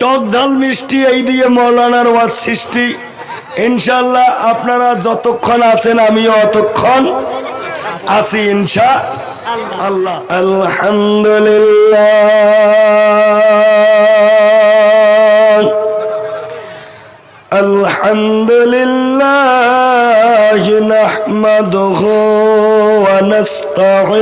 টক ঝাল মিষ্টি এই দিয়ে মৌলানার ওয়াজ সৃষ্টি ইনশাল্লাহ আপনারা যতক্ষণ আছেন আমিও অতক্ষণ আছি ইনশা আল্লাহ আলহামদুলিল্লাহ الحمد لله نحمده ونستعينه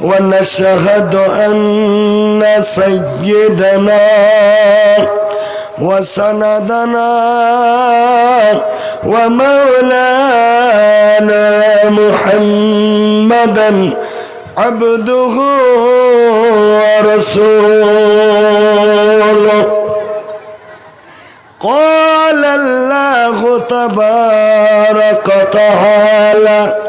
ونشهد أن سيدنا وسندنا ومولانا محمدا عبده ورسوله. قال الله تبارك وتعالى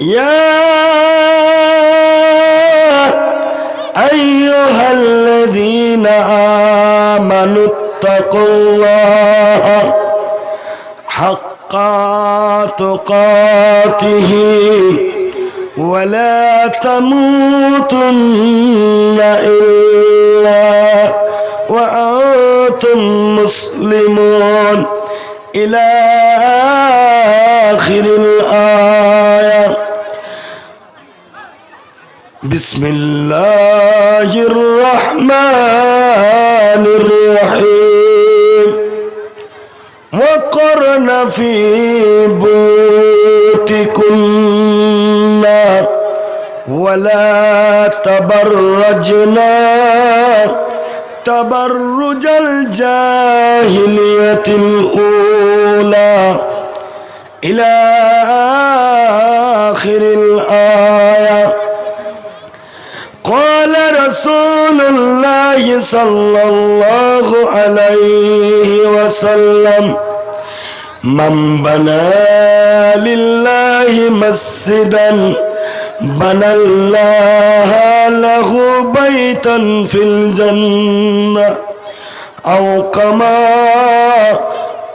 يا أيها الذين آمنوا اتقوا الله حق تقاته ولا تموتن إلا وأنتم مسلمون إلى آخر الآية. بسم الله الرحمن الرحيم وقرن في بيوتكن ولا تبرجنا تبرج الجاهلية الأولى إلى صلى الله عليه وسلم. من بنى لله مسجدا بنى الله له بيتا في الجنة. أو كما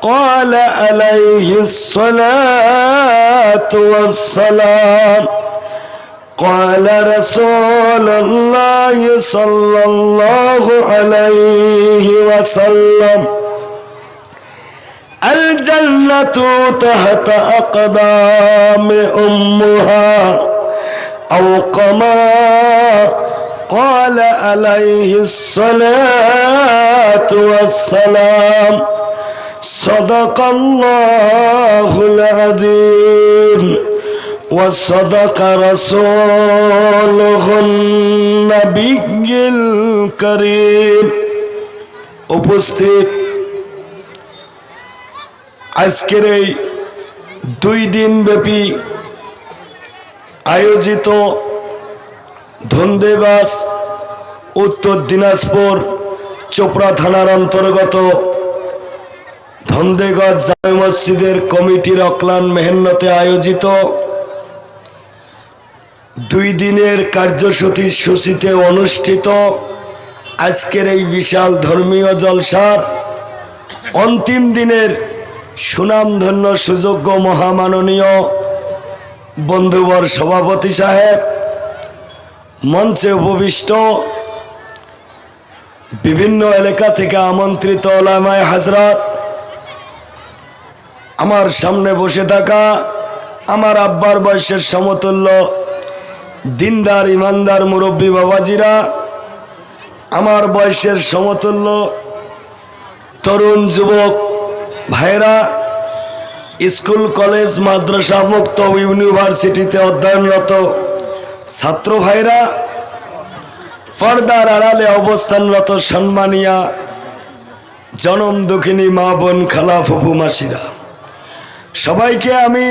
قال عليه الصلاة والسلام قال رسول الله صلى الله عليه وسلم الجنة تحت أقدام أمها أو كما قال عليه الصلاة والسلام صدق الله العظيم وصدق رسوله النبي الكريم উপস্থিত আজকের এই দুই দিন ব্যাপী আয়োজিত ধন্দেগাছ উত্তর দিনাজপুর চোপড়া থানার অন্তর্গত ধন্দেগঞ্জ জামে মসজিদের কমিটির অক্লান মেহনতে আয়োজিত দুই দিনের কার্যসূচি সূচিতে অনুষ্ঠিত আজকের এই বিশাল ধর্মীয় জলসার অন্তিম দিনের সুনামধন্য সুযোগ্য মহামাননীয় বন্ধুবর সভাপতি সাহেব, মঞ্চে উপবিষ্ট বিভিন্ন এলাকা থেকে আমন্ত্রিত ওলামায় হাজরাত, আমার সামনে বসে থাকা আমার আব্বার বয়সের সমতুল্য দিনদার, ইমানদার মুরব্বী বাবাজিরা, আমার বয়সের সমতুল্য তরুণ যুবক ভাইরা স্কুল, কলেজ, মাদ্রাসা মুক্ত ইউনিভার্সিটিতে অধ্যয়নরত ছাত্র ভাইরা পর্দার আড়ালে অবস্থানরত সম্মানিয়া জনম দুঃখিনী মা বোন খালা ফুপু মাসিরা সবাইকে আমি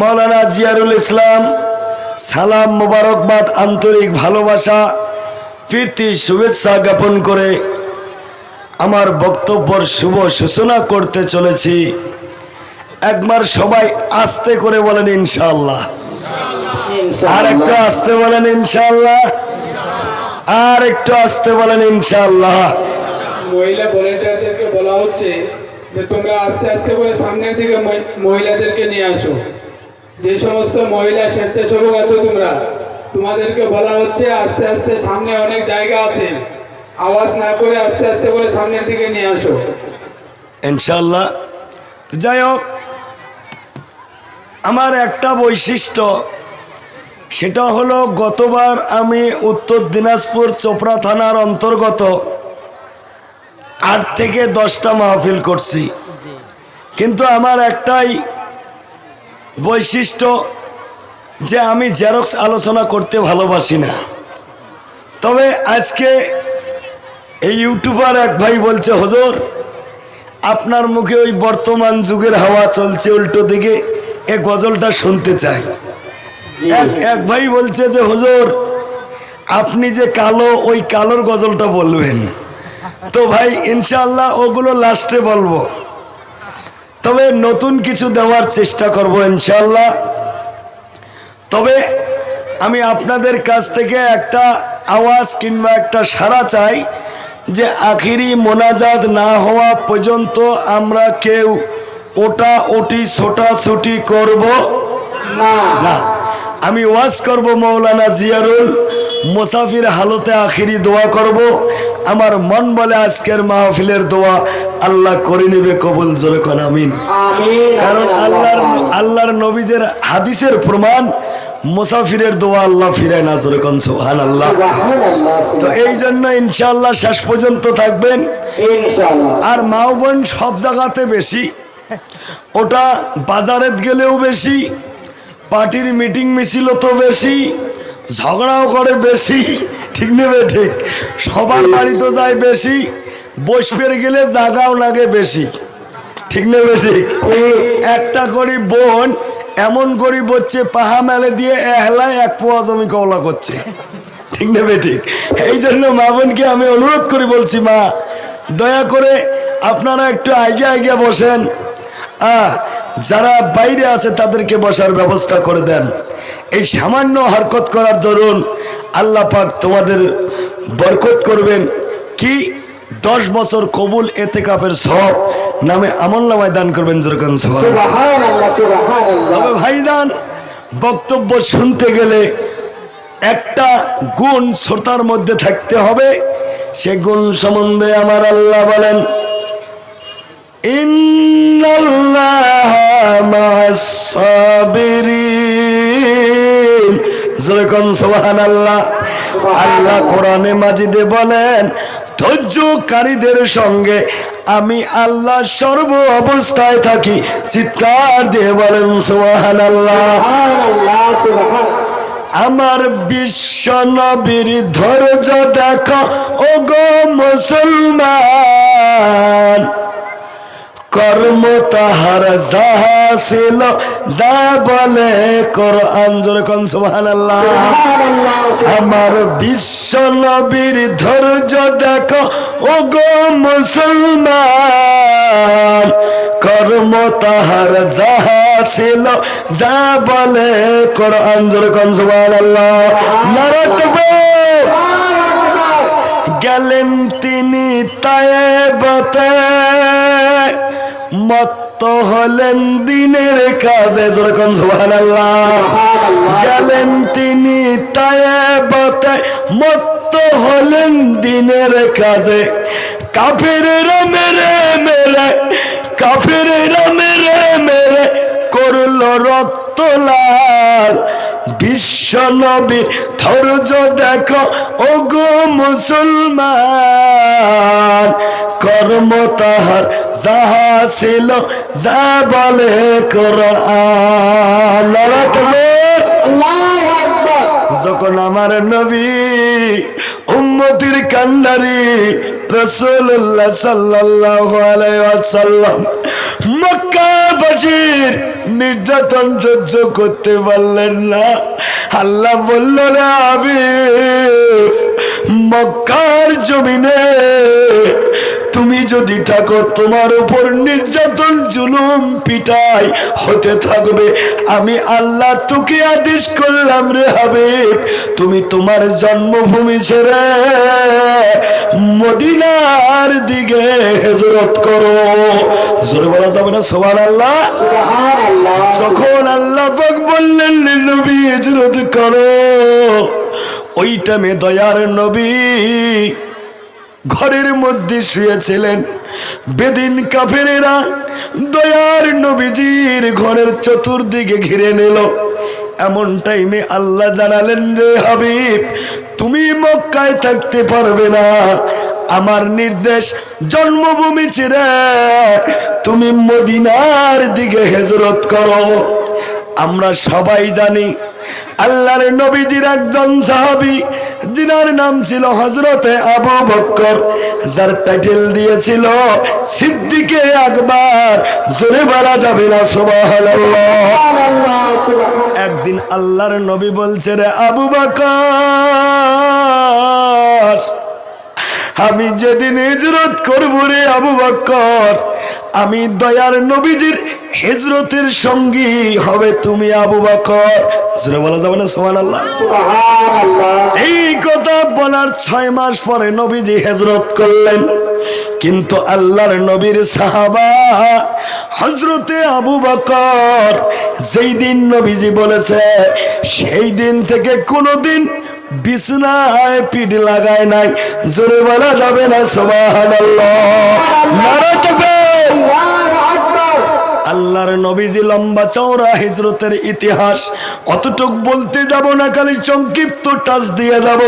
মৌলানা জিয়ারুল ইসলাম সালাম মোবারকবাদ আন্তরিক ভালোবাসা প্রীতি শুভেচ্ছা জ্ঞাপন করে আমার বক্তব্যর শুভ সূচনা করতে চলেছি। একবার সবাই আস্তে করে বলেন ইনশাল্লাহ আর একটু আস্তে বলেন ইনশাল্লাহ আর একটু আস্তে বলেন ইনশাল্লাহ মহিলা ভলেন্টিয়ারদেরকে বলা হচ্ছে যে তোমরা আস্তে আস্তে করে সামনের দিকে মহিলাদেরকে নিয়ে আসো। যে সমস্ত মহিলা স্বেচ্ছাসেবক আছো তোমরা, তোমাদেরকে বলা হচ্ছে আস্তে আস্তে সামনে অনেক জায়গা আছে। আওয়াজ না করে আস্তে আস্তে করে সামনের দিকে নিয়ে আসো। ইনশাল্লাহ যাই হোক, আমার একটা বৈশিষ্ট্য, সেটা হলো গতবার আমি উত্তর দিনাজপুর চোপড়া থানার অন্তর্গত আট থেকে দশটা মাহফিল করছি। কিন্তু আমার একটাই বৈশিষ্ট্য যে আমি জেরক্স আলোচনা করতে ভালোবাসি না। তবে আজকে এই ইউটিউবার এক ভাই বলছে হজর আপনার মুখে ওই বর্তমান যুগের হাওয়া চলছে উল্টো দিকে এ গজলটা শুনতে চাই। এক এক ভাই বলছে যে হজর আপনি যে কালো ওই কালোর গজলটা বলবেন। তো ভাই ইনশাল্লাহ ওগুলো লাস্টে বলব। তবে নতুন কিছু দেওয়ার চেষ্টা করব ইনশাল্লাহ তবে আমি আপনাদের কাছ থেকে একটা আওয়াজ কিংবা একটা সাড়া চাই যে আখিরি মোনাজাত না হওয়া পর্যন্ত আমরা কেউ ওটা ওটি ছোটাছুটি করব না, আমি ওয়াজ করব মৌলানা জিয়ারুল মুসাফির হালতে আখিরি দোয়া করব। আমার মন বলে আজকের মাহফিলের দোয়া আল্লাহ করে নেবে কবুল যেরকম আমিন। কারণ আল্লাহর আল্লাহর নবীদের হাদিসের প্রমাণ মুসাফিরের দোয়া আল্লাহ ফিরায় না যেরকম সোহান আল্লাহ তো এই জন্য ইনশাল্লাহ শেষ পর্যন্ত থাকবেন। আর মাও বোন সব জায়গাতে বেশি ওটা বাজারে গেলেও বেশি পার্টির মিটিং মিছিল তো বেশি ঝগড়াও করে বেশি ঠিক নেবে ঠিক সবার বাড়িতে যায় বেশি বসপের গেলে জাগাও লাগে বেশি। ঠিক নেবে ঠিক? একটা করি বোন এমন করি বলছে পাহা মেলে দিয়ে এহলায় এক পোয়া জমি কওলা করছে। ঠিক নেবে ঠিক? এই জন্য মা বোনকে আমি অনুরোধ করি বলছি মা দয়া করে আপনারা একটু আগে আগে বসেন। আহ, যারা বাইরে আছে তাদেরকে বসার ব্যবস্থা করে দেন। এই সামান্য হরকত করার দরুন আল্লাহ পাক তোমাদের বরকত করবেন। কি? দশ বছর কবুল এতে কাপের সব নামে আমল নামায় দান করবেন যেরকম তবে ভাইদান বক্তব্য শুনতে গেলে একটা গুণ শ্রোতার মধ্যে থাকতে হবে। সে গুণ সম্বন্ধে আমার আল্লাহ বলেন যেরকম সুবহানাল্লাহ আল্লাহ কোরআনে মাজিদে বলেন ধৈর্যকারীদের সঙ্গে আমি আল্লাহ সর্ব অবস্থায় থাকি। চিৎকার দিয়ে বলেন সুবহানাল্লাহ। আমার বিশ্ব নবীর ধৈর্য দেখো ও গো মুসলমান। কর্ম তাহার যাহা ছিল যা বলে কর কোরআন যেরকম সুবহানাল্লাহ। আমার বিশ্ব নবীর ধৈর্য দেখো ও গো মুসলমান, কর্ম তাহার যাহা ছিল, যা বলে কোরআন জোরে কোন সুবহানাল্লাহ। নারে গেলেন তিনি তায়েবতে, মত্ত হলেন দিনের কাজে যেরকম সুবহানাল্লাহ। গেলেন তিনি তায়েবতে, মত্ত হলেন কাজে কাফেরেরা মেরে মেরে কাফেরেরা মেরে মেরে করল রক্ত লাল। বিশ্ব নবীর ধৈর্য দেখো ও গো মুসলমান। কর্ম তাহার, যাহা ছিল, যা বলে নারা তাকবীর। যখন আমার নবী উম্মতির কান্দারি রসুল্লাহ ওয়াসাল্লাম মক্কাবাসীর নির্যাতন সহ্য করতে পারলেন না। আল্লাহ বলল, রে আবিব মক্কার জমিনে তুমি যদি থাকো তোমার উপর নির্যাতন জুলুম পিটাই হতে থাকবে। আমি আল্লাহ তোকে আদেশ করলাম রে হবে তুমি তোমার জন্মভূমি ছেড়ে মদিনার দিকে হেজরত করো। জোরে বলা যাবে না সোমান আল্লাহ যখন আল্লাহ বললেন নবী হিজরত করো। ওই টাইমে দয়ার নবী ঘরের মধ্যে শুয়েছিলেন। বেদিন কাফেরেরা দয়ার নবীজির ঘরের চতুর্দিকে ঘিরে নিল। এমন টাইমে আল্লাহ জানালেন, রে হাবিব, তুমি মক্কায় থাকতে পারবে না। আমার নির্দেশ জন্মভূমি ছেড়ে তুমি মদিনার দিকে হেজরত করো। আমরা সবাই জানি, আল্লাহর নবীজির একজন সাহাবি যিনার নাম ছিল হজরতে আবু বক্কর যার টাইটেল দিয়েছিল সিদ্দিকে আকবর। জোরে বলা যাবে না একদিন আল্লাহর নবী বলছে, রে আবু বকর, আমি যেদিন হিজরত করব রে আবু বকর, আমি দয়ার নবীজির হিজরতের সঙ্গী হবে তুমি আবু বকর। জোরে বলা যাবে না সোমান আল্লাহ এই কথা বলার ছয় মাস পরে নবীজি হেজরত করলেন। কিন্তু আল্লাহর নবীর সাহাবা হজরতে আবু বকর যেই দিন নবীজি বলেছে সেই দিন থেকে কোনোদিন বিছনায় পিঠ লাগায় নাই। জোরে বলা যাবে না সুবহানাল্লাহ। নারে তাকবীর আল্লাহর নবীজি লম্বা চওড়া হিজরতের ইতিহাস। অতটুক বলতে যাব না, খালি সংক্ষিপ্ত টাচ দিয়ে যাব।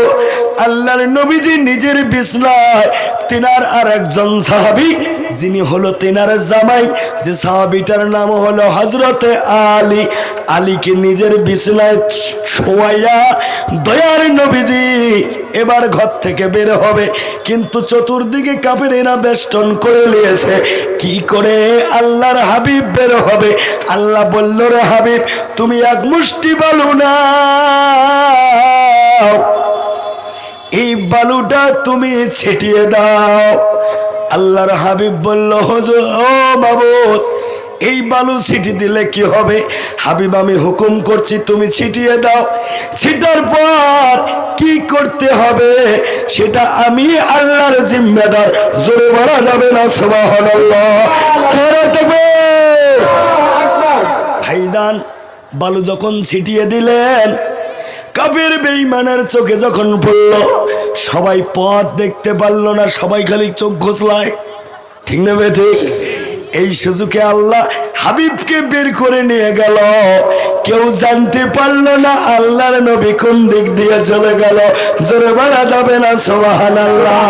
আল্লাহর নবীজি নিজের বিছনায় তিনার আর একজন সাহাবি, যিনি হলো তিনার জামাই। যে সাহাবিটার নাম হলো হজরতে আলী। আলীকে নিজের বিছনায় শোয়াইয়া দয়ার নবীজি এবার ঘর থেকে বের হবে। কিন্তু চতুর্দিকে কাপের এরা বেষ্টন করে নিয়েছে। কি করে আল্লাহর হাবিব বের হবে? আল্লাহ বলল, রে হাবিব, তুমি এক মুষ্টি বালু না এই বালুটা তুমি ছিটিয়ে দাও। আল্লাহর হাবিব বলল, হজুর, ও বাবুত এই বালু ছিটি দিলে কি হবে? হাবিব, আমি হুকুম করছি, তুমি ছিটিয়ে দাও। ছিটার পর কি করতে হবে? সেটা আমি আল্লাহর জিম্মেদার। জোরে বলা যাবে না তাকবীর। ভাইজান, বালু যখন ছিটিয়ে দিলেন কাপের বেইমানের চোখে যখন পড়ল, সবাই পথ দেখতে পারল না, সবাই খালি চোখ ঘোষলায়। ঠিক না বে ঠিক? এই সুযোগে আল্লাহ হাবিবকে বের করে নিয়ে গেল। কেউ জানতে পারল না আল্লাহর নবী কোন দিক দিয়ে চলে গেল। জোরে বলা যাবে না সোহান আল্লাহ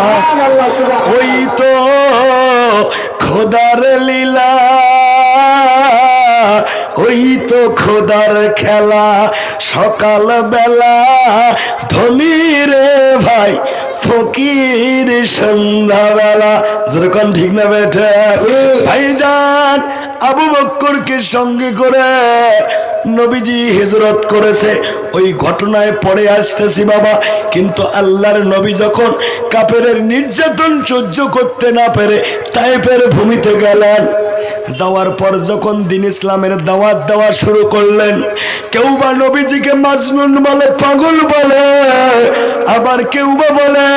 ওই তো খোদার লীলা ওই তো খোদার খেলা। সকাল বেলা ধনী রে ভাই ফকির সন্ধ্যাবেলা। যেরকম ঠিক না বেঠে। ভাইজান আবু বক্করকে সঙ্গে করে নবীজি হিজরত করেছে। ওই ঘটনায় পড়ে আসতেছি বাবা। কিন্তু আল্লাহর নবী যখন কাপেরের নির্যাতন সহ্য করতে না পেরে তাইপের ভূমিতে গেলেন। যাওয়ার পর যখন দিন ইসলামের দাওয়াত দেওয়া শুরু করলেন কেউ বা নবীজিকে মাজনুন বলে, পাগল বলে, আবার কেউ বা বলে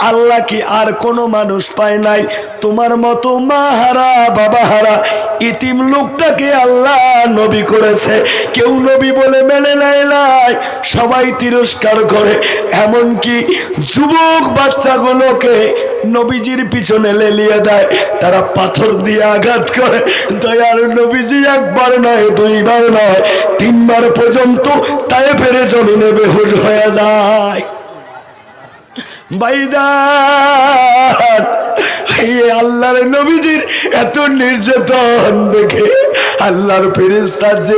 আল্লাহ কি আর কোনো মানুষ পায় নাই? তোমার মতো মা হারা, বাবা হারা, ইতিম লোকটাকে আল্লাহ নবী করেছে। কেউ নবী বলে মেনে নেয় নাই, সবাই তিরস্কার করে। এমনকি যুবক বাচ্চাগুলোকে নবীজির পিছনে লেলিয়ে দেয়। তারা পাথর দিয়ে আঘাত করে। দয়ার নবীজি একবার নয়, দুইবার নয়, তিনবার পর্যন্ত তাই ফেরে জমিনে বেহুশ হয়ে যায়। বাইদান এই আল্লাহর নবীজির এত নির্যাতন দেখে আল্লাহর ফেরিস্তার যে